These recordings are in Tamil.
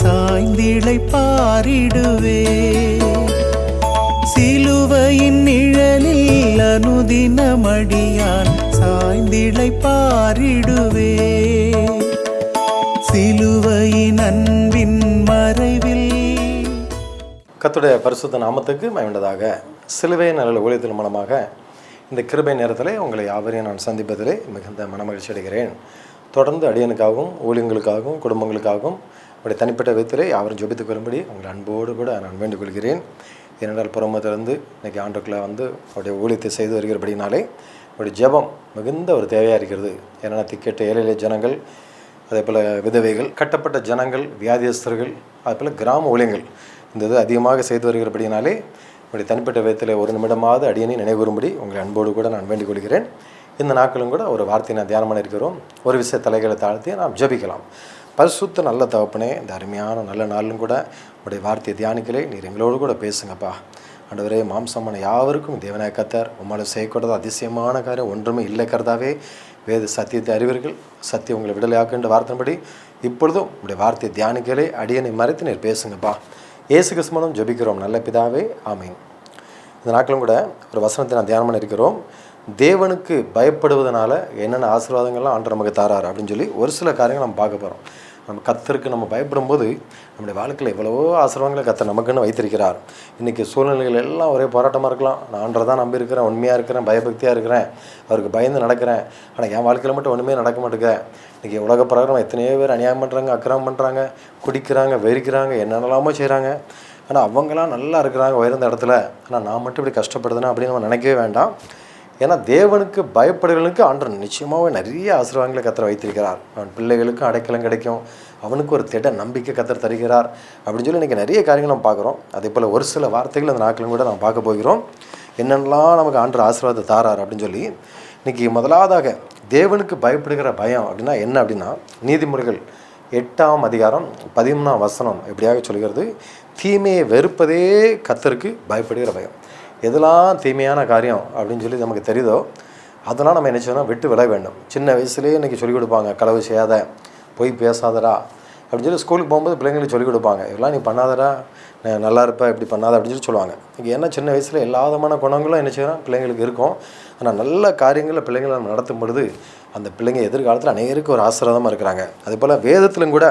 சாய்ந்திளை பாரிடுவே சிலுவையின் நிழலில் அனுதினமடியான் சாய்ந்திளை பாரிடுவே சிலுவையின் அன்பின் மறைவில் கத்துடைய பரிசுத்த நாமத்துக்கு மயண்டதாக சிலுவை நல்ல ஊழியத்தின் மூலமாக இந்த கிருபை நேரத்தில் உங்களை யாவரையும் நான் சந்திப்பதிலே மிகுந்த மனமகிழ்ச்சி அடைகிறேன். தொடர்ந்து அடியனுக்காகவும் ஊழியங்களுக்காகவும் குடும்பங்களுக்காகவும் உடைய தனிப்பட்ட விதத்திலே யாரும் ஜெபித்துக் கொள்ளும்படி உங்களை அன்போடு கூட நான் வேண்டிக் கொள்கிறேன். ஏனென்றால் புறமத்திலிருந்து இன்றைக்கி ஆண்டுக்குள்ளே வந்து அவருடைய ஊழியத்தை செய்து வருகிறபடினாலே அவருடைய ஜெபம் மிகுந்த ஒரு தேவையாக இருக்கிறது. ஏன்னா திக்கெட்டு ஏழை ஜனங்கள் அதே போல் விதவைகள் கட்டப்பட்ட ஜனங்கள் வியாதியஸ்தர்கள் அதே போல் கிராம ஊழியங்கள் இந்த இது அதிகமாக செய்து வருகிறபடினாலே உங்களுடைய தனிப்பட்ட விதத்தில் ஒரு நிமிடமாவது அடியனை நினைவுறும்படி உங்களை அன்போடு கூட நான் வேண்டிக் கொள்கிறேன். இந்த நாட்களும் கூட ஒரு வார்த்தையை நான் தியானம் பண்ண இருக்கிறோம். ஒரு விஷய தலைகளை தாழ்த்தி நாம் ஜெபிக்கலாம். பரிசுத்த நல்ல தகப்பனே இந்த அருமையான நல்ல நாளும் கூட உடைய வார்த்தையை தியானிக்கலே. நீர் எங்களோடு கூட பேசுங்கப்பா. ஆண்டவரே மாம்சமான யாவருக்கும் தேவனாய் கத்தார் உம்மால் செய்யக்கூடாத அதிசயமான காரியம் ஒன்றுமே இல்லை கருதாவே வேத சத்தியத்தை அறிவீர்கள். சத்தியம் உங்களை விடலையாக்குன்ற வார்த்தைப்படி இப்பொழுதும் உடைய வார்த்தையை தியானிக்கலே. அடியனை மறைத்து நீர் பேசுங்கப்பா. இயேசு கிறிஸ்மனும் ஜெபிக்கிறோம். நல்ல பிதாவே ஆமீன். இந்த நாட்களும் கூட ஒரு வசனத்தை நான் தியானம் பண்ணிருக்கிறோம் தேவனுக்கு பயப்படுவதனால என்னென்ன ஆசீர்வாதங்கள்லாம் ஆண்டு நமக்கு தாரார் அப்படின்னு சொல்லி ஒரு சில காரியங்கள் நம்ம பார்க்க போகிறோம் நம்ம கத்தருக்கு நம்ம பயப்படும்போது நம்முடைய வாழ்க்கையில் எவ்வளவோ ஆசிரமங்களை கத்தை நமக்குன்னு வைத்திருக்கிறார். இன்றைக்கி சூழ்நிலைகள் எல்லாம் ஒரே போராட்டமாக இருக்கலாம். நான் தான் நம்பி இருக்கிறேன் உண்மையாக இருக்கிறேன் பயபக்தியாக இருக்கிறேன் அவருக்கு பயந்து நடக்கிறேன். ஆனால் என் வாழ்க்கையில் மட்டும் ஒன்றுமே நடக்க மாட்டேங்க இன்றைக்கி உலக பிரகாரம் எத்தனையோ பேர் அநியாயம் பண்ணுறாங்க அக்கிரமம் பண்ணுறாங்க குடிக்கிறாங்க வெறிக்கிறாங்க என்னென்னலாமோ செய்கிறாங்க ஆனால் அவங்களாம் நல்லா இருக்கிறாங்க உயர்ந்த இடத்துல. ஆனால் நான் மட்டும் இப்படி கஷ்டப்படுதுன்னா அப்படின்னு நம்ம நினைக்கவே வேண்டாம். ஏன்னா தேவனுக்கு பயப்படுகிறவனுக்கு ஆண்டவர் நிச்சயமாகவே நிறைய ஆசீர்வாதங்களை கத்தர் வைத்திருக்கிறார். அவன் பிள்ளைகளுக்கும் அடைக்கலம் கிடைக்கும். அவனுக்கு ஒரு திட நம்பிக்கை கத்தர் தருகிறார். அப்படின்னு சொல்லி இன்றைக்கி நிறைய காரியங்கள் நம்ம பார்க்குறோம். அதே போல் ஒரு சில வார்த்தைகள் அந்த நாட்களும் கூட நம்ம பார்க்க போகிறோம். என்னென்னலாம் நமக்கு ஆண்டர் ஆசீர்வாதத்தை தாரார் அப்படின்னு சொல்லி இன்றைக்கி முதலாவதாக தேவனுக்கு பயப்படுகிற பயம் அப்படின்னா என்ன அப்படின்னா நீதிமுறைகள் எட்டாம் அதிகாரம் பதிமூணாம் வசனம் எப்படியாக சொல்கிறது? தீமையை வெறுப்பதே கத்தருக்கு பயப்படுகிற பயம். எதெல்லாம் தீமையான காரியம் அப்படின்னு சொல்லி நமக்கு தெரியுதோ அதெல்லாம் நம்ம என்ன செய்யணும்? விட்டு விட வேண்டும். சின்ன வயசுலேயே இன்றைக்கி சொல்லிக் கொடுப்பாங்க களவு செய்யாத பொய் பேசாதடா அப்படின்னு சொல்லி ஸ்கூலுக்கு போகும்போது பிள்ளைங்களுக்கு சொல்லிக் கொடுப்பாங்க. இதெல்லாம் நீ பண்ணாதடா நல்லா இருப்ப இப்படி பண்ணாத அப்படின்னு சொல்லி சொல்லுவாங்க. இங்கே ஏன்னா சின்ன வயசில் எல்லா விதமான குணங்களும் என்ன செய்யணும்? பிள்ளைங்களுக்கு இருக்கும். ஆனால் நல்ல காரியங்களை பிள்ளைங்களை நம்ம நடத்தும் பொழுது அந்த பிள்ளைங்க எதிர்காலத்தில் அநேருக்கு ஒரு ஆசீர்வாதமாக இருக்கிறாங்க. அதே போல் வேதத்திலும் கூட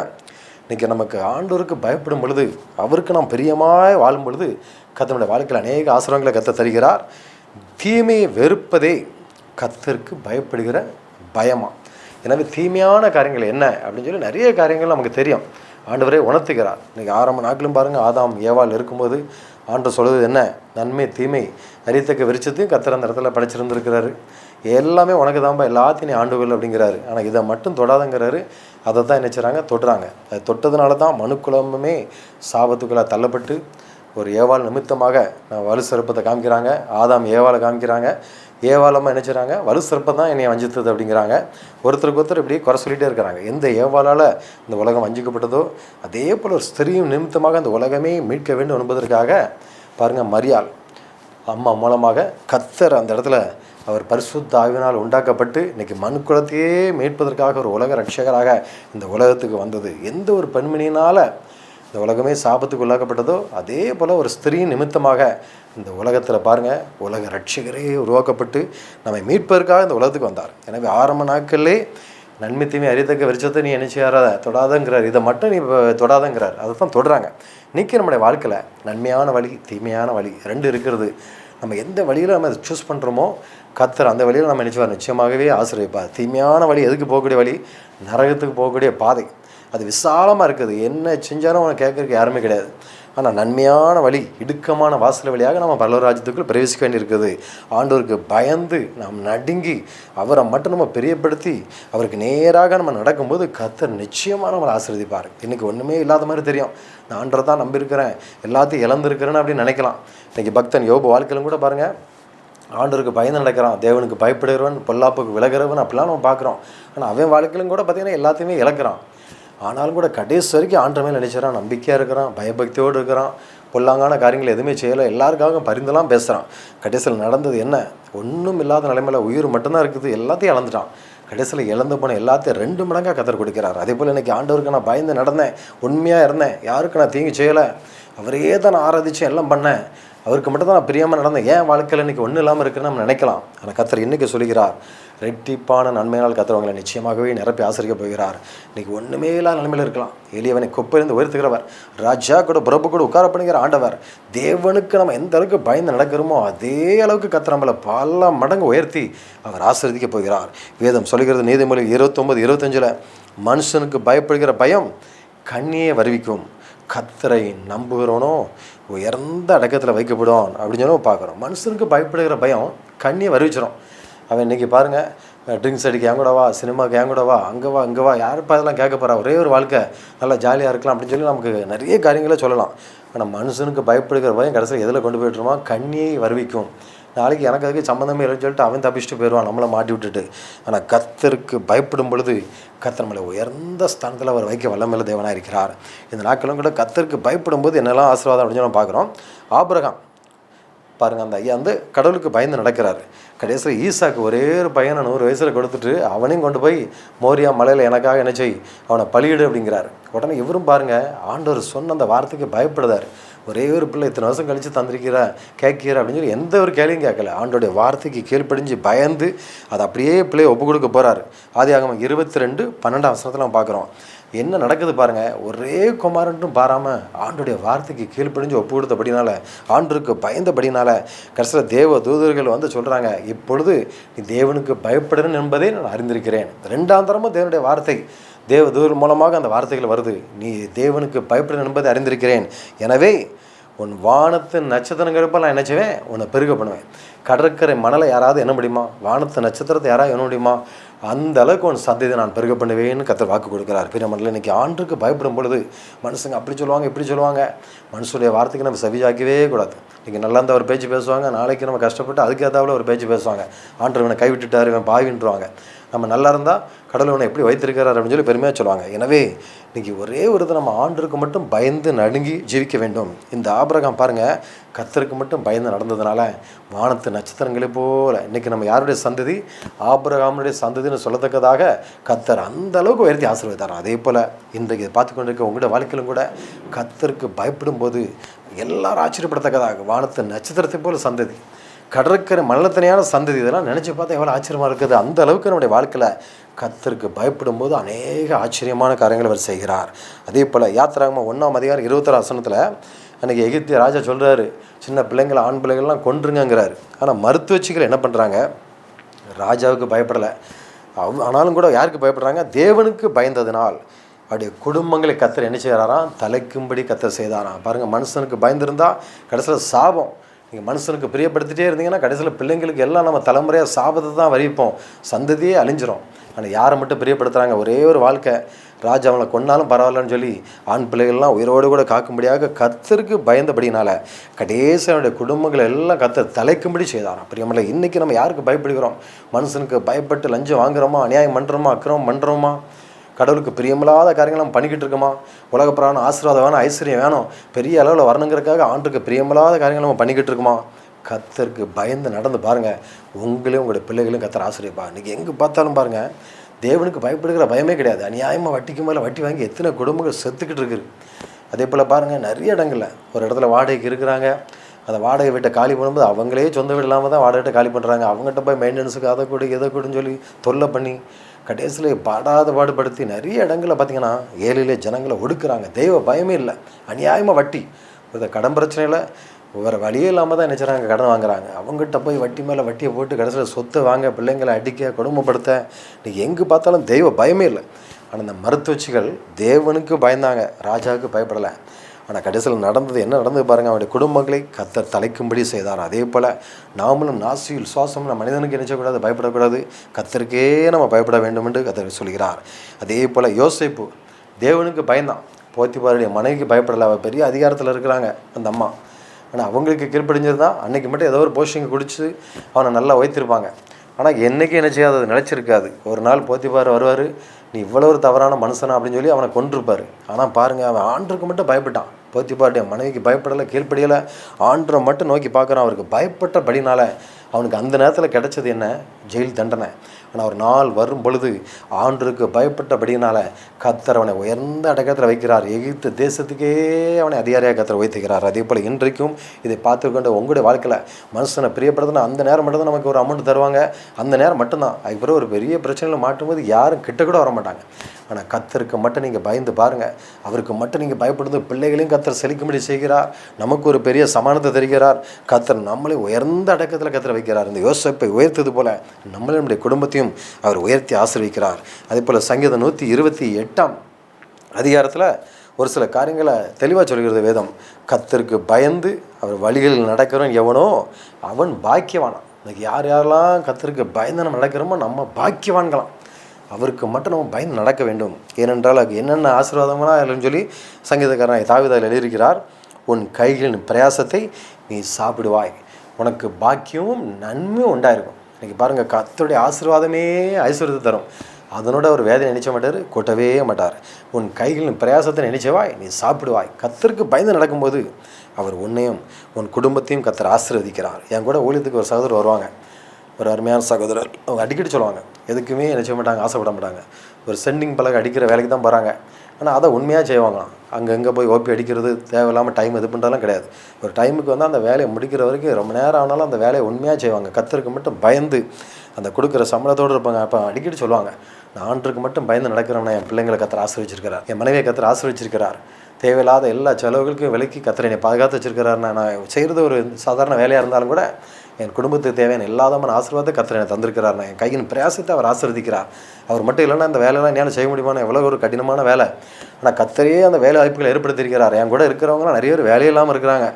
இன்றைக்கி நமக்கு ஆண்டோருக்கு பயப்படும் பொழுது அவருக்கு நாம் பிரியமாய் வாழும் பொழுது கத்தனுடைய வாழ்க்கையில் அநேக ஆசிரமங்களை கத்த தருகிறார். தீமையை வெறுப்பதே கத்தருக்கு பயப்படுகிற பயமா? எனவே தீமையான காரியங்கள் என்ன அப்படின்னு சொல்லி நிறைய காரியங்கள் நமக்கு தெரியும். ஆண்டவரே உணர்த்துகிறார். இன்றைக்கி ஆரம்ப நாட்களும் பாருங்கள் ஆதாம் ஏவாள் இருக்கும்போது ஆண்டு சொல்வது என்ன? நன்மை தீமை அறியத்தக்க விரிச்சத்தையும் கத்திர அந்த இடத்துல படைச்சிருந்துருக்கிறாரு. எல்லாமே உனக்கு தான்ப்பா எல்லாத்தையும் நீ ஆண்டுகள் அப்படிங்கிறாரு. ஆனால் இதை மட்டும் தொடாதங்கிறாரு. அதை தான் என்ன செய்கிறாங்க தொடுறாங்க. அது தொட்டதுனால தான் மனுக்குலமே சாபத்துக்குள்ளே தள்ளப்பட்டு ஒரு ஏவாள் நிமித்தமாக நான் வலு சிறப்பத்தை காமிக்கிறாங்க. ஆதாம் ஏவாளை காமிக்கிறாங்க. ஏவாளமாக என்ன செய்கிறாங்க வலு சிறப்பம் தான் என்னை வஞ்சித்தது அப்படிங்கிறாங்க. ஒருத்தருக்கு ஒருத்தர் இப்படி குறை சொல்லிகிட்டே இருக்கிறாங்க. எந்த ஏவாளால் இந்த உலகம் வஞ்சிக்கப்பட்டதோ அதே போல் ஒரு ஸ்திரியும் நிமித்தமாக அந்த உலகமே மீட்க வேண்டும் என்பதற்காக பாருங்கள் மரியாள் அம்மா மூலமாக கத்தர் அந்த இடத்துல அவர் பரிசுத்த ஆய்வினால் உண்டாக்கப்பட்டு இன்னைக்கு மனுக்குலத்தையே மீட்பதற்காக ஒரு உலக ரட்சகராக இந்த உலகத்துக்கு வந்தது. எந்த ஒரு பெண்மணியினால் இந்த உலகமே சாபத்துக்கு உள்ளாக்கப்பட்டதோ அதே போல் ஒரு ஸ்திரீ நிமித்தமாக இந்த உலகத்தில் பாருங்கள் உலக ரட்சகரே உருவாக்கப்பட்டு நம்மை மீட்பதற்காக இந்த உலகத்துக்கு வந்தார். எனவே ஆரம்ப நாட்கள்லே நன்மை தீமை அறியத்தக்க விருச்சத்தை நீ என்ன செய்யாத? தொடாதங்கிறார். இதை மட்டும் நீ தொடாதங்கிறார். அதை தான் தொடுறாங்க. இன்னைக்கு நம்முடைய வாழ்க்கையில் நன்மையான வழி தீமையான வழி ரெண்டு இருக்கிறது. நம்ம எந்த வழியில் நம்ம அதை சூஸ் பண்ணுறோமோ கத்தர் அந்த வழியில் நம்ம நினச்சிவார் நிச்சயமாகவே ஆசிரியப்பார் தீமையான வழி எதுக்கு போகக்கூடிய வழி? நரகத்துக்கு போகக்கூடிய பாதை. அது விசாலமாக இருக்குது. என்ன செஞ்சாலும் அவனை கேட்கறதுக்கு யாருமே கிடையாது. ஆனால் நன்மையான வழி இடுக்கமான வாசல் வழியாக நம்ம பல்லவராஜ்யத்துக்குள் பிரவேசிக்க வேண்டியிருக்குது. ஆண்டோருக்கு பயந்து நாம் நடுங்கி அவரை மட்டும் நம்ம பிரியப்படுத்தி அவருக்கு நேராக நம்ம நடக்கும்போது கத்தர் நிச்சயமாக நம்மளை ஆசீர்வதிப்பார். இன்றைக்கி ஒன்றுமே இல்லாத மாதிரி தெரியும். நான் ஆண்டரை தான் நம்பியிருக்கிறேன். எல்லாத்தையும் இழந்திருக்கிறேன்னு அப்படின்னு நினைக்கலாம். இன்றைக்கி பக்தன் யோபு வாழ்க்கையிலும் கூட பாருங்கள் ஆண்டருக்கு பயந்து நடக்கிறான் தேவனுக்கு பயப்படுகிறவன் பொல்லாப்புக்கு விலகிறவன் அப்படிலாம் நம்ம பார்க்குறோம். ஆனால் அவன் வாழ்க்கையிலும் கூட பார்த்திங்கன்னா எல்லாத்தையுமே இழக்கிறான். ஆனாலும் கூட கடைசி வரைக்கும் ஆண்டவர் மேல் நினைச்சிடறான் நம்பிக்கையாக இருக்கிறான் பயபக்தியோடு இருக்கிறான் பொல்லாங்கான காரியங்கள் எதுவுமே செய்யலை எல்லாருக்காகவும் பரிந்தெல்லாம் பேசுகிறான் கடைசியில் நடந்தது என்ன? ஒன்றும் இல்லாத நிலைமையில் உயிர் மட்டும்தான் இருக்குது எல்லாத்தையும் இழந்துட்டான். கடைசியில் இழந்து போன எல்லாத்தையும் ரெண்டு மடங்காக கதர் கொடுக்கிறார். அதே போல் இன்றைக்கி ஆண்டவருக்கு நான் பயந்து நடந்தேன் உண்மையாக இருந்தேன் யாருக்கு நான் தீங்கு செய்யலை அவரையே தான் நான் ஆராதிச்சு எல்லாம் பண்ணேன். அவருக்கு மட்டும் தான் நான் பிரியமாக நடந்தேன். ஏன் வாழ்க்கையில் இன்றைக்கி ஒன்றும் இல்லாமல் இருக்குன்னு நம்ம நினைக்கலாம். ஆனால் கத்தர் இன்றைக்கி சொல்கிறார் ரெட்டிப்பான நன்மையினால் கத்துறவங்களை நிச்சயமாகவே நிரப்பி ஆசிரிக்க போகிறார். இன்றைக்கி ஒன்றுமே இல்லாத நிலைமையில் இருக்கலாம். எளியவனை குப்பையிலிருந்து உயர்த்துகிறவர் ராஜா கூட பிரபு கூட உட்கார பண்ணுகிற ஆண்டவர் தேவனுக்கு நம்ம எந்த அளவுக்கு பயந்து நடக்கிறோமோ அதே அளவுக்கு கத்தர் நம்மளை பல மடங்கு உயர்த்தி அவர் ஆசிரியக்க போகிறார். வேதம் சொல்கிறது நீதிமொழி இருபத்தொம்பது இருபத்தஞ்சில் மனுஷனுக்கு பயப்படுகிற பயம் கண்ணியே வருவிக்கும். கத்தரை நம்புகிறவனோ உயர்ந்த அடக்கத்தில் வைக்கப்படும் அப்படின்னு சொல்லி பார்க்குறோம். மனுஷனுக்கு பயப்படுகிற பயம் கண்ணியை வருவிச்சிடும் அவன் இன்றைக்கி பாருங்கள் ட்ரிங்க்ஸ் அடிக்க என் கூட வா சினிமாவுக்கு என் கூட வா அங்கே வா இங்கே வா யாருப்பா அதெல்லாம் கேட்க போகிறா ஒரே ஒரு வாழ்க்கை நல்லா ஜாலியாக இருக்கலாம் அப்படின்னு சொல்லி நமக்கு நிறைய காரியங்களை சொல்லலாம். ஆனால் மனுஷனுக்கு பயப்படுகிற பயம் கடைசியில் எதில் கொண்டு போயிட்டுருமா கண்ணியை வருவிக்கும். நாளைக்கு எனக்கு அதுக்கு சம்மந்தமே இல்லைன்னு சொல்லிட்டு அவன் தப்பிச்சுட்டு போயிடுவான் நம்மளை மாட்டி விட்டுட்டு. ஆனால் கத்தருக்கு பயப்படும் பொழுது கத்தர் நம்மளை உயர்ந்த ஸ்தானத்தில் அவர் வைக்க வல்லமையில தேவனாக இருக்கிறார். இந்த நாட்களும் கூட கத்தருக்கு பயப்படும் போது என்னெல்லாம் ஆசீர்வாதம் அப்படின்னு சொல்லி நம்ம பார்க்குறோம். ஆபிரகாம் பாருங்கள் அந்த ஐயா வந்து கடவுளுக்கு பயந்து நடக்கிறாரு. கடைசியில் ஈசாக்கு ஒரே ஒரு பையனை நூறு வயசில் கொடுத்துட்டு அவனையும் கொண்டு போய் மோரியா மலையில் எனக்காக என்ன செய்? அவனை பலியிடு அப்படிங்கிறாரு. உடனே இவரும் பாருங்கள் ஆண்டவர் சொன்ன அந்த வார்த்தைக்கு பயப்படுதார் ஒரே ஒரு பிள்ளை இத்தனை வருஷம் கழித்து தந்திருக்கிறா கேட்கிற அப்படின்னு சொல்லி எந்த ஒரு கேள்வியும் கேட்கல. ஆண்டோடைய வார்த்தைக்கு கீழ்ப்படிஞ்சு பயந்து அதை அப்படியே பிள்ளையை ஒப்பு கொடுக்க போகிறாரு ஆதி ஆகமம் இருபத்தி ரெண்டு பன்னெண்டாம் வருஷத்தில் நம்ம பார்க்குறோம். என்ன நடக்குது பாருங்க? ஒரே குமாரன்ட்டும் பாராமல் ஆண்டுடைய வார்த்தைக்கு கீழ்ப்படிஞ்சு ஒப்பு கொடுத்தபடினால ஆண்டுக்கு பயந்தபடினால கடைசியில் தேவ தூதர்கள் வந்து சொல்கிறாங்க இப்பொழுது நீ தேவனுக்கு பயப்படணும் என்பதை நான் அறிந்திருக்கிறேன். ரெண்டாம் தரமும் தேவனுடைய வார்த்தை தேவ தூதர் மூலமாக அந்த வார்த்தைகள் வருது. நீ தேவனுக்கு பயப்படணும் என்பதை அறிந்திருக்கிறேன். எனவே உன் வானத்து நட்சத்திரங்கிறப்ப நான் என்ன செய்வேன்? உன்னை பெருக பண்ணுவேன் கடற்கரை மணலை யாராவது என்ன முடியுமா? வானத்து நட்சத்திரத்தை யாராவது என்ன முடியுமா? அந்த அளவுக்கு உன் சந்ததியை நான் பெருக பண்ணுவேன்னு கத்தர் வாக்கு கொடுக்குறார். பிற மண்டல இன்றைக்கி ஆண்டுக்கு பயப்படும் பொழுது மனுஷங்க அப்படி சொல்லுவாங்க இப்படி சொல்லுவாங்க. மனுஷனுடைய வார்த்தைக்கு நம்ம செவியாக்கவே கூடாது. இன்றைக்கி நல்லா இருந்த ஒரு பேச்சு பேசுவாங்க நாளைக்கு நம்ம கஷ்டப்பட்டு அதுக்கு ஏதாவது ஒரு பேச்சு பேசுவாங்க. ஆண்டு இவனை கைவிட்டுட்டார் இவன் பாவின்றுவாங்க. நம்ம நல்லா இருந்தால் கடவுள் எப்படி வைத்திருக்கிறார் அப்படின்னு சொல்லி பெருமையாக சொல்லுவாங்க. எனவே இன்றைக்கி ஒரே ஒரு இது நம்ம ஆண்டுக்கு மட்டும் பயந்து நடுங்கி ஜீவிக்க வேண்டும். இந்த ஆபரகம் பாருங்கள் கத்தருக்கு மட்டும் பயந்து நடந்ததுனால வானத்து நட்சத்திரங்களே போல் இன்றைக்கி நம்ம யாருடைய சந்ததி? ஆபரகாமனுடைய சந்ததின்னு சொல்லத்தக்கதாக கத்தர் அந்த அளவுக்கு உயர்த்தி ஆசீர்வதித்தார். அதே போல் இன்றைக்கு இதை பார்த்து கொண்டிருக்க உங்களுடைய வாழ்க்கையிலும் கூட கத்தருக்கு பயப்படும் போது எல்லாரும் ஆச்சரியப்படத்தக்கதாக. வானத்து நட்சத்திரத்தை போல சந்ததி. கடற்கரை மணலத்தனையான சந்ததி. இதெல்லாம் நினச்சி பார்த்தா எவ்வளோ ஆச்சரியமாக இருக்குது. அந்த அளவுக்கு நம்முடைய வாழ்க்கையில் கத்தருக்கு பயப்படும் போது அநேக ஆச்சரியமான காரியங்களை அவர் செய்கிறார். அதே போல் யாத்திராகமாக ஒன்றாம் அதிகாரம் இருபத்தாறு ஆசனத்தில் அன்றைக்கி எகிப்திய ராஜா சொல்கிறாரு சின்ன பிள்ளைங்களை ஆண் பிள்ளைகள்லாம் கொன்றுங்கிறாரு ஆனால் மருத்துவச்சிகள் என்ன பண்ணுறாங்க ராஜாவுக்கு பயப்படலை. அவ் ஆனாலும் கூட யாருக்கு பயப்படுறாங்க? தேவனுக்கு பயந்ததினால். அவருடைய குடும்பங்களை கத்தர் என்ன செய்கிறாராம்? தலைக்கும்படி கத்தர் செய்தாராம். பாருங்கள் மனுஷனுக்கு பயந்துருந்தால் கடைசியில் சாபம். நீங்கள் மனுஷனுக்கு பிரியப்படுத்திட்டே இருந்தீங்கன்னா கடைசியில் பிள்ளைங்களுக்கு எல்லாம் நம்ம தலைமுறையாக சாபத்தை தான் வரிப்போம். சந்ததியே அழிஞ்சிரும். ஆனால் யாரை மட்டும் பிரியப்படுத்துகிறாங்க ஒரே ஒரு வாழ்க்கை. ராஜா அவனை கொன்னாலும் பரவாயில்லன்னு சொல்லி ஆண் பிள்ளைகள்லாம் உயிரோடு கூட காக்கும்படியாக கத்தருக்கு பயந்தபடினால கடைசியனுடைய குடும்பங்கள் எல்லாம் கத்தர் தலைக்கும்படி செய்தாராம். பிரியமில்ல இன்றைக்கி நம்ம யாருக்கு பயப்படுகிறோம்? மனுஷனுக்கு பயப்பட்டு லஞ்சம் வாங்குறோமா? அநியாயம் பண்ணுறோமா அக்கிரமம் பண்ணுறோமா கடவுளுக்கு பிரியமில்லாத காரியங்களாம் பண்ணிக்கிட்டு இருக்கோமா? உலக பிராணம் ஆசீர்வாதம் வேணும் ஐஸ்வர்யம் வேணும். பெரிய அளவில் வரணுங்கிறதுக்காக ஆண்டுக்கு பிரியமில்லாத காரியங்கள் நம்ம பண்ணிக்கிட்டு இருக்கோமா? கத்தருக்கு பயந்து நடந்து பாருங்கள் உங்களையும் உங்களுடைய பிள்ளைகளையும் கத்தர் ஆசிரியப்பா இன்றைக்கி எங்கே பார்த்தாலும் பாருங்கள் தேவனுக்கு பயப்படுகிற பயமே கிடையாது. அநியாயமாக வட்டிக்கு மேலே வட்டி வாங்கி எத்தனை குடும்பங்கள் செத்துக்கிட்டு இருக்குது. அதே போல் பாருங்கள் நிறைய இடங்களில் ஒரு இடத்துல வாடகைக்கு இருக்கிறாங்க. அந்த வாடகை வீட்டை காலி பண்ணும்போது அவங்களே சொந்த வீடு இல்லாமல் தான் வாடகை காலி பண்ணுறாங்க அவங்ககிட்ட போய் மெயின்டெனன்ஸுக்கு அதை கொடு இதை கொடுன்னு சொல்லி தொல்லை பண்ணி கடைசியில் பாடாத பாடுபடுத்தி நிறைய இடங்களில் பார்த்தீங்கன்னா ஏழையிலே ஜனங்களை ஒடுக்குறாங்க. தெய்வ பயமே இல்லை. அநியாயமாக வட்டி. இந்த கடன் பிரச்சனையில் வேறு வழியே இல்லாமல் தான் நினச்சாங்க கடன் வாங்குறாங்க. அவங்ககிட்ட போய் வட்டி மேலே வட்டியை போட்டு கடைசியில் சொத்தை வாங்க பிள்ளைங்களை அடிக்க கொடுமைப்படுத்த நீ எங்கே பார்த்தாலும் தெய்வ பயமே இல்லை. ஆனால் இந்த மருத்துவச்சிகள் தேவனுக்கு பயந்தாங்க. ராஜாவுக்கு பயப்படலை. ஆனால் கடைசியில் நடந்தது என்ன நடந்தது பாருங்கள் அவருடைய குடும்பங்களை கத்தர் தலைக்கும்படி செய்தார். அதே போல் நாமளும் நாசியில் சுவாசம் நம்ம மனிதனுக்கு நினைச்சக்கூடாது பயப்படக்கூடாது. கத்தருக்கே நம்ம பயப்பட வேண்டும் என்று கத்தர் சொல்கிறார். அதே போல் யோசிப்பு தேவனுக்கு பயந்தான். போத்திபாருடைய மனைவிக்கு பயப்படலை. அவள் பெரிய அதிகாரத்தில் இருக்கிறாங்க அந்த அம்மா. ஆனால் அவங்களுக்கு கீழ்ப்படிஞ்சிருந்தா அன்றைக்கி மட்டும் ஏதோ ஒரு போஸ்டிங் குடித்து அவனை நல்லா வைத்திருப்பாங்க ஆனால் என்றைக்கு என்ன செய்யாது? அது நினச்சிருக்காது ஒரு நாள் போத்திப்பார் வருவார் நீ இவ்வளோ ஒரு தவறான மனுஷனா? அப்படின்னு சொல்லி அவனை கொண்டிருப்பார் ஆனால் பாருங்கள் அவன் ஆண்டுக்கு மட்டும் பயப்பட்டான். போத்திப்பாருடைய மனைவிக்கு பயப்படலை கீழ்ப்படியலை. ஆண்டரை மட்டும் நோக்கி பார்க்குறான். அவருக்கு பயப்பட்டபடினால அவனுக்கு அந்த நேரத்தில் கிடைச்சது என்ன? ஜெயில் தண்டனை. ஆனால் ஒரு நாள் வரும் பொழுது ஆண்டருக்கு பயப்பட்டபடியினால் கத்தர் அவனை உயர்ந்த அடக்கத்தில் வைக்கிறார். எகிப்து தேசத்துக்கே அவனை அதிகாரியாக கத்தர் உயர்த்துகிறார். அதே போல் இன்றைக்கும் இதை பார்த்துக்கொண்ட உங்களுடைய வாழ்க்கையில் மனுஷனை பிரியப்படுத்தினா அந்த நேரம் மட்டும்தான் நமக்கு ஒரு அமௌண்ட் தருவாங்க. அந்த நேரம் மட்டும்தான். அதுக்கப்புறம் ஒரு பெரிய பிரச்சனையில் மாட்டும்போது யாரும் கிட்ட கூட வர மாட்டாங்க ஆனால் கத்தருக்கு மட்டும் நீங்கள் பயந்து பாருங்கள் அவருக்கு மட்டும் நீங்கள் பயப்படுது பிள்ளைகளையும் கத்தர் செழிக்கும்படி செய்கிறார். நமக்கு ஒரு பெரிய சமானத்தை தருகிறார். கத்தர் நம்மளே உயர்ந்த அடக்கத்தில் கத்தர் வைக்கிறார். இந்த யோசிப்பை உயர்த்தது போல நம்மளே நம்முடைய குடும்பத்தையும் அவர் உயர்த்தி ஆசிர்விக்கிறார். அதே போல் சங்கீதம் நூற்றி இருபத்தி எட்டாம் அதிகாரத்தில் ஒரு சில காரியங்களை தெளிவாக சொல்கிறது வேதம். கத்தருக்கு பயந்து அவர் வழிகளில் நடக்கிறவன் எவனோ அவன் பாக்கியவானான். இன்னைக்கு யார் யாரெல்லாம் கத்தருக்கு பயந்து நம்ம நடக்கிறோமோ நம்ம பாக்கியவான்களாம். அவருக்கு மட்டும் நம்ம பயந்து நடக்க வேண்டும். ஏனென்றால் அது என்னென்ன ஆசீர்வாதமெல்லாம் இல்லைன்னு சொல்லி சங்கீதக்காரன் தாவிதால் எழுதியிருக்கிறார். உன் கைகளின் பிரயாசத்தை நீ சாப்பிடுவாய். உனக்கு பாக்கியமும் நன்மையும் உண்டாயிருக்கும். இன்றைக்கி பாருங்கள் கத்தருடைய ஆசீர்வாதமே ஐஸ்வர்யத்தை தரும். அதனோட அவர் வேதனை நினைச்ச மாட்டார் கொட்டவே மாட்டார். உன் கைகளின் பிரயாசத்தை நினைச்சவாய் நீ சாப்பிடுவாய். கத்தருக்கு பயந்து நடக்கும்போது அவர் உன்னையும் உன் குடும்பத்தையும் கத்தர் ஆசீர்வதிக்கிறார். என் கூட ஊழியத்துக்கு ஒரு சகோதரர் வருவாங்க. ஒரு அருமையான சகோதரர். அவங்க அடிக்கடி சொல்லுவாங்க எதுக்குமே என்ன செய்ய மாட்டாங்க ஆசைப்பட மாட்டாங்க. ஒரு சென்டிங் பலகை அடிக்கிற வேலைக்கு தான் போகிறாங்க ஆனால் அதை உண்மையாக செய்வாங்களாம் அங்கங்கே போய் ஓபி அடிக்கிறது தேவையில்லாமல் டைம் இது பண்ணுறதுலாம் கிடையாது. ஒரு டைமுக்கு வந்து அந்த வேலையை முடிக்கிற வரைக்கும் ரொம்ப நேரம் ஆனாலும் அந்த வேலையை உண்மையாக செய்வாங்க. கத்தருக்கு மட்டும் பயந்து அந்த கொடுக்குற சம்பளத்தோடு இருப்பாங்க. அப்போ அடிக்கடி சொல்லுவாங்க நான் ஆண்டுக்கு மட்டும் பயந்து நடக்கிறவனா என் பிள்ளைங்களை கத்திர ஆசிர்வச்சிருக்கிறார். என் மனைவியை கத்திர ஆசிர்வச்சிருக்கிறார். தேவையில்லாத எல்லா செலவுகளுக்கும் விலைக்கு கத்தரை என்னை பாதுகாத்து வச்சிருக்கிறாருன்னா நான் செய்கிறது ஒரு சாதாரண வேலையாக இருந்தாலும் கூட என் குடும்பத்துக்கு தேவையான எல்லாதமான ஆசீர்வாதத்தை கத்தரை எனக்கு தந்திருக்கிறார். நான் என் கையின் பிரயாசத்தை அவர் ஆசீர்வதிக்கிறார். அவர் மட்டும் இல்லைன்னா அந்த வேலையெல்லாம் என்னால் செய்ய முடியுமான எவ்வளோ ஒரு கடினமான வேலை. ஆனால் கத்தரையே அந்த வேலை வாய்ப்புகளை ஏற்படுத்தியிருக்கிறார். என் கூட இருக்கிறவங்களாம் நிறைய பேர் வேலை இல்லாமல் இருக்கிறாங்க.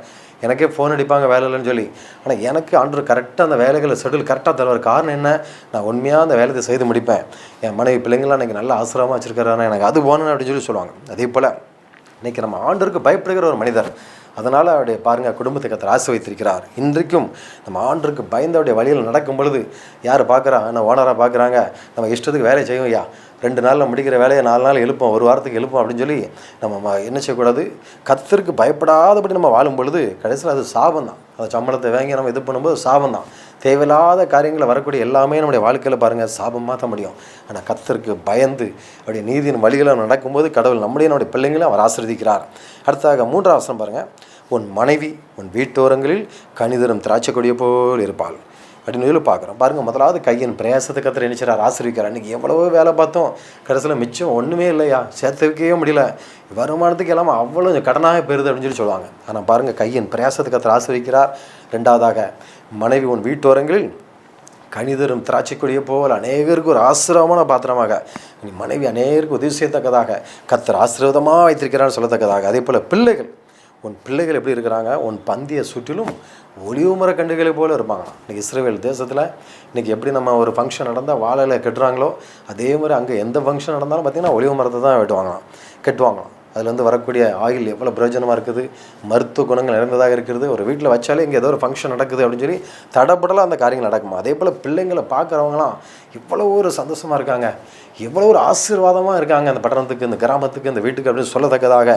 எனக்கே ஃபோன் அடிப்பாங்க வேலை இல்லைன்னு சொல்லி. ஆனால் எனக்கு ஆண்டு கரெக்டாக அந்த வேலைகளை ஷெடியூல் கரெக்டாக தருவார். காரணம் என்ன? நான் உண்மையாக அந்த வேலையை செய்து முடிப்பேன். என் மனைவி பிள்ளைங்களாம் எனக்கு நல்ல ஆசிரமாக வச்சுருக்கிறாரு எனக்கு அது போனேன் அப்படின்னு சொல்லி சொல்லுவாங்க. அதே போல் இன்றைக்கி நம்ம ஆண்டருக்கு பயப்படுகிற ஒரு மனிதர் அதனால் அவருடைய பாருங்கள் குடும்பத்துக்கு திராசு வைத்திருக்கிறார் இன்றைக்கும் நம்ம ஆண்டுக்கு பயந்தவுடைய வழியில் நடக்கும் பொழுது யார் பார்க்குறா என்ன ஓனராக பார்க்குறாங்க நம்ம இஷ்டத்துக்கு வேலையை செய்வோம் ஐயா. ரெண்டு நாளில் முடிக்கிற வேலையை நாலு நாள் எழுப்போம் ஒரு வாரத்துக்கு எழுப்போம் அப்படின்னு சொல்லி நம்ம என்ன செய்யக்கூடாது? கத்திற்கு பயப்படாதபடி நம்ம வாழும் பொழுது கடைசியில் அது சாபம் தான் அந்த சம்பளத்தை வாங்கி நம்ம இது பண்ணும்போது சாபம் தான் தேவையில்லாத காரியங்களை வரக்கூடிய எல்லாமே நம்முடைய வாழ்க்கையில் பாருங்கள் சாபம் மாற்ற முடியும். ஆனால் கத்தருக்கு பயந்து அப்படி நீதியின் வழிகளை நடக்கும்போது கடவுள் நம்முடைய நம்முடைய பிள்ளைங்களை அவர் ஆசிர்வதிக்கிறார். அடுத்ததாக மூன்றாம் அவசரம் பாருங்கள் உன் மனைவி உன் வீட்டோரங்களில் கணிதரும் திராட்சை கொடியை போல் இருப்பாள். அப்படின்னு சொல்லி பார்க்குறோம். பாருங்கள் முதலாவது கையின் பிரயாசத்தை கத்திர நினைச்சார் ஆசிரிக்கிறார் அன்றைக்கி எவ்வளவோ வேலை பார்த்தோம். கடைசியில் மிச்சம் ஒன்றுமே இல்லையா? சேர்த்து வைக்கவே முடியல. வருமானத்துக்கு எல்லாமே அவ்வளோ கடனாக பெறுது அப்படின்னு சொல்லி சொல்லுவாங்க. ஆனால் பாருங்கள் கையின் பிரயாசத்தை கத்திர ஆசிரிக்கிறார் ரெண்டாவதாக மனைவி உன் வீட்டோரங்களில் கணிதரும் திராட்சை கொடியை போல் அநேகருக்கு ஒரு ஆசிரமமான பாத்திரமாக நீ மனைவி அநேகருக்கு உதவி செய்யத்தக்கதாக கத்தர் ஆசீர்வாதமாக வைத்திருக்கிறான்னு சொல்லத்தக்கதாக. அதே போல் பிள்ளைகள் உன் பிள்ளைகள் எப்படி இருக்கிறாங்க? உன் பந்தியை சுற்றிலும் ஒளிவு மர கண்டுகளை போல இருப்பாங்க. இன்றைக்கி இஸ்ரேல் தேசத்தில் இன்னைக்கு எப்படி நம்ம ஒரு ஃபங்க்ஷன் நடந்தால் வாழையில் கட்டுறாங்களோ அதே மாதிரி அங்கே எந்த ஃபங்க்ஷன் நடந்தாலும் பார்த்திங்கன்னா ஒளிவு மரத்தை தான் வெட்டுவாங்களாம் கட்டுவாங்களாம். அதுலேருந்து வரக்கூடிய ஆயில் எவ்வளோ பிரயோஜனமாக இருக்குது? மருத்துவ குணங்கள் நிறைந்ததாக இருக்கிறது ஒரு வீட்டில் வச்சாலே இங்கே ஏதோ ஒரு ஃபங்க்ஷன் நடக்குது அப்படின்னு சொல்லி தடப்படலாம் அந்த காரியங்கள் நடக்குமா? அதே போல் பிள்ளைங்களை பார்க்குறவங்களாம் இவ்வளோ ஒரு சந்தோஷமாக இருக்காங்க. எவ்வளோ ஒரு ஆசீர்வாதமாக இருக்காங்க அந்த பட்டணத்துக்கு இந்த கிராமத்துக்கு இந்த வீட்டுக்கு அப்படின்னு சொல்லத்தக்கதாக.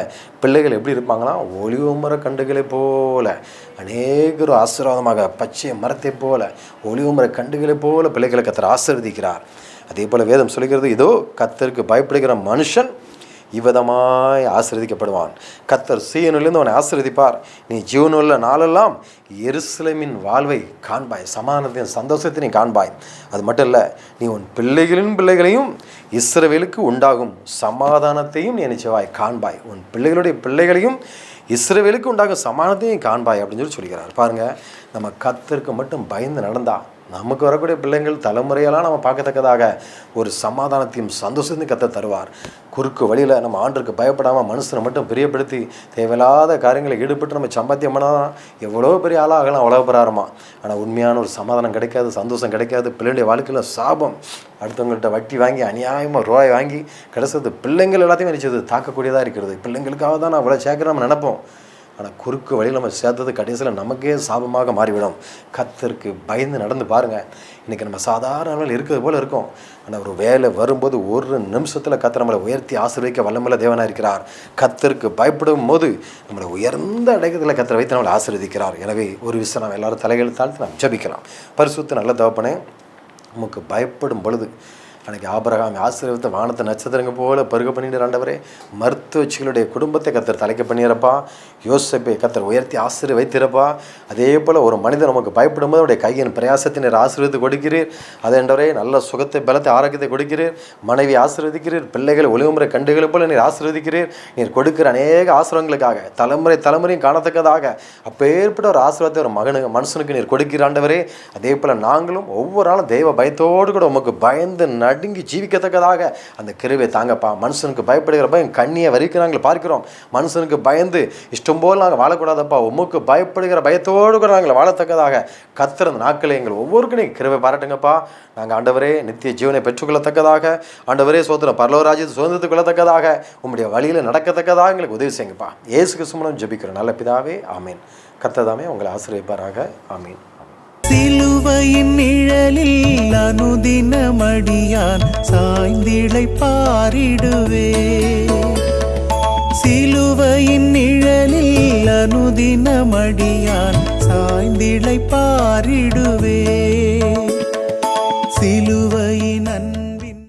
பிள்ளைகள் எப்படி இருப்பாங்கன்னா ஒளிவு மர கண்டுகளை போல அநேகர் ஆசீர்வாதமாக பச்சை மரத்தை போல ஒளிவு மர கண்டுகளை போல பிள்ளைகளை கத்தர் ஆசீர்வதிக்கிறார். அதே போல் வேதம் சொல்லுகிறது இதோ கத்தருக்கு பயப்படுகிற மனுஷன் இவ்விதமாய் ஆசிரதிக்கப்படுவான் கத்தர் சீயனிலிருந்து அவனை ஆசிரதிப்பார் நீ ஜீவனுள்ள நாளெல்லாம் எருசலேமின் வாழ்வை காண்பாய். சமாதானத்தின் சந்தோஷத்தை நீ காண்பாய். அது மட்டும் இல்லை நீ உன் பிள்ளைகளின் பிள்ளைகளையும் இஸ்ரவேலுக்கு உண்டாகும் சமாதானத்தையும் நீ நினைச்சவாய் காண்பாய். உன் பிள்ளைகளுடைய பிள்ளைகளையும் இஸ்ரவேலுக்கு உண்டாகும் சமானத்தையும் காண்பாய் அப்படின்னு சொல்லி சொல்கிறார். பாருங்கள் நம்ம கத்தருக்கு மட்டும் பயந்து நடந்தால் நமக்கு வரக்கூடிய பிள்ளைங்கள் தலைமுறையெல்லாம் நம்ம பார்க்கத்தக்கதாக ஒரு சமாதானத்தையும் சந்தோஷத்தையும் கத்த தருவார். குறுக்கு வழியில் நம்ம ஆண்டுக்கு பயப்படாமல் மனுஷனை மட்டும் பிரியப்படுத்தி தேவையில்லாத காரியங்களை ஈடுபட்டு நம்ம சம்பாத்தியம் பண்ணால் எவ்வளோ பெரிய ஆளாக ஆகலாம் உலக பிரகாரமா ஆனால் உண்மையான ஒரு சமாதானம் கிடைக்காது சந்தோஷம் கிடைக்காது பிள்ளைடைய வாழ்க்கையில் சாபம். அடுத்தவங்கள்ட்ட வட்டி வாங்கி அநியாயமாக ரூபாய் வாங்கி கிடைச்சது பிள்ளைங்கள் எல்லாத்தையும் நினைச்சது தாக்கக்கூடியதாக இருக்கிறது. பிள்ளைங்களுக்காக தான் நான் இவ்வளோ சேர்க்குறேன் நம்ம நினைப்போம். ஆனால் குறுக்கு வழியில் நம்ம சேர்த்தது கடைசியில் நமக்கே சாபமாக மாறிவிடும். கத்தருக்கு பயந்து நடந்து பாருங்கள் இன்றைக்கி நம்ம சாதாரண இருக்கிறது போல் இருக்கும். ஆனால் ஒரு வேலை வரும்போது ஒரு நிமிஷத்தில் கத்தர் நம்மளை உயர்த்தி ஆசீர்வதிக்க வல்லமல்ல தேவனாக இருக்கிறார். கத்தருக்கு பயப்படும் போது நம்மளை உயர்ந்த அடைக்கத்தில் கத்தரை வைத்து நம்மளை ஆசீர்வதிக்கிறார். எனவே ஒரு விஷயம் நம்ம எல்லாரும் தலைகள் தாழ்த்து நாம் ஜபிக்கலாம். பரிசுத்த நல்ல தவப்பனே நமக்கு பயப்படும் பொழுது அன்னைக்கு ஆபரகாமி ஆசீர்வத்தை வானத்தை நட்சத்திரங்க போல பருக பண்ணிட்டு ஆண்டவரே மருத்துவச்சிகளுடைய குடும்பத்தை கத்தர் தலைக்க பண்ணிடுறப்பா யோசிப்பை கத்தர் உயர்த்தி ஆசிரியர் வைத்திருப்பா அதே போல் ஒரு மனிதன் நமக்கு பயப்படும் போது அவருடைய கையின் பிரயாசத்தினர் ஆசீர்வதித்து கொடுக்கிறீர். அதேண்டவரே நல்ல சுகத்தை பலத்தை ஆரோக்கியத்தை கொடுக்கிறீர். மனைவி ஆசீர்வதிக்கிறீர். பிள்ளைகள் ஒளிவுமுறை கண்டுகளை போல நீர் ஆசீர்வதிக்கிறீர். நீர் கொடுக்கிற அநேக ஆசிரவங்களுக்காக தலைமுறை தலைமுறையும் காணத்தக்கதாக அப்பேற்பட்ட ஒரு ஆசீர்வாதத்தை ஒரு மகனுக்கு மனுஷனுக்கு நீர் கொடுக்கிறாண்டவரே அதே போல் நாங்களும் ஒவ்வொரு நாளும் தெய்வ பயத்தோடு கூட உமக்கு பயந்து நடுங்கி ஜீவிக்கத்தக்கதாக அந்த கிருவை தாங்கப்பா. மனுஷனுக்கு பயப்படுகிற பயம் கண்ணியை வரைக்கும் நாங்கள் பார்க்கிறோம். மனுஷனுக்கு பயந்து இஷ்டம் போல் நாங்கள் வாழக்கூடாதப்பா. உமக்கு பயப்படுகிற பயத்தோடு கூட நாங்கள் வாழத்தக்கதாக கத்துற நாட்களை எங்கள் ஒவ்வொருக்கும் நீங்கள் கிருவை பாராட்டுங்கப்பா. நாங்கள் ஆண்டவரே நித்திய ஜீவனை பெற்றுக்கொள்ளத்தக்கதாக ஆண்டவரே சோதனை பரலோராஜ்யத்தை சுதந்திரத்துக் கொள்ளத்தக்கதாக உம்முடைய வழியில் நடக்கத்தக்கதாக எங்களுக்கு உதவி செய்யுங்கப்பா. ஏசு கிருஷ்ணம் ஜபிக்கிறோம். நல்ல பிதாவே ஆமீன். கர்த்ததாமே உங்களை ஆசிரியப்பாராக ஆமீன். சிலுவையின் நிழலில் அனுதினமடியான் சாய்ந்திழை பாரிடுவே சிலுவையின் நிழலில் அனுதினமடியான் சாய்ந்திழை பாரிடுவே. சிலு